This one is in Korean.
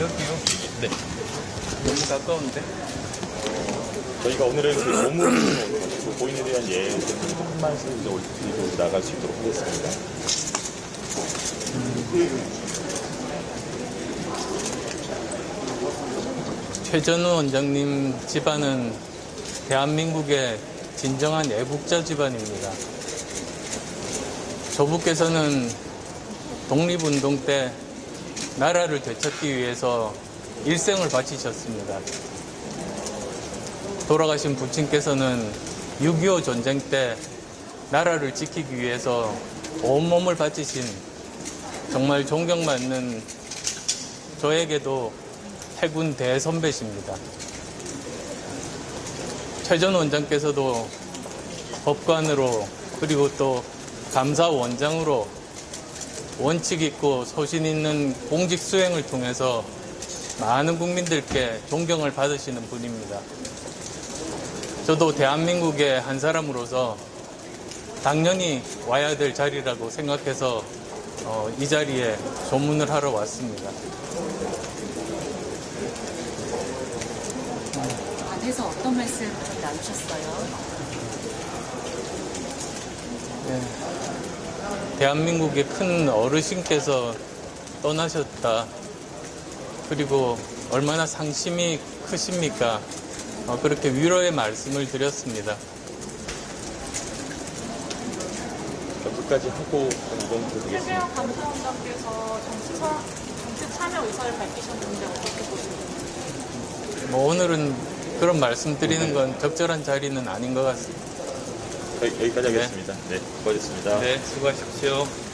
여기요? 네. 너무 가까운데? 저희가 오늘은 그 고문 그 고인에 대한 예행 때문에 올리고 나갈 수 있도록 하겠습니다. 최전우 원장님 집안은 대한민국의 진정한 애국자 집안입니다. 조부께서는 독립운동 때 나라를 되찾기 위해서 일생을 바치셨습니다. 돌아가신 부친께서는 6.25 전쟁 때 나라를 지키기 위해서 온몸을 바치신 정말 존경받는 저에게도 해군 대선배십니다. 최전 원장께서도 법관으로 그리고 또 감사원장으로 원칙 있고 소신 있는 공직 수행을 통해서 많은 국민들께 존경을 받으시는 분입니다. 저도 대한민국의 한 사람으로서 당연히 와야 될 자리라고 생각해서 어, 이 자리에 조문을 하러 왔습니다. 안에서 어떤 말씀 나누셨어요? 대한민국의 큰 어르신께서 떠나셨다. 그리고 얼마나 상심이 크십니까? 어, 그렇게 위로의 말씀을 드렸습니다. 여기까지 하고 되겠습니다. 최재형 감사원장께서 정치, 사- 정치 참여 의사를 밝히셨는데 어떻게 보시나요? 뭐 오늘은 그런 말씀 드리는 건 적절한 자리는 아닌 것 같습니다. 여기- 여기까지 하겠습니다. 네, 수고하셨습니다. 네, 수고하십시오.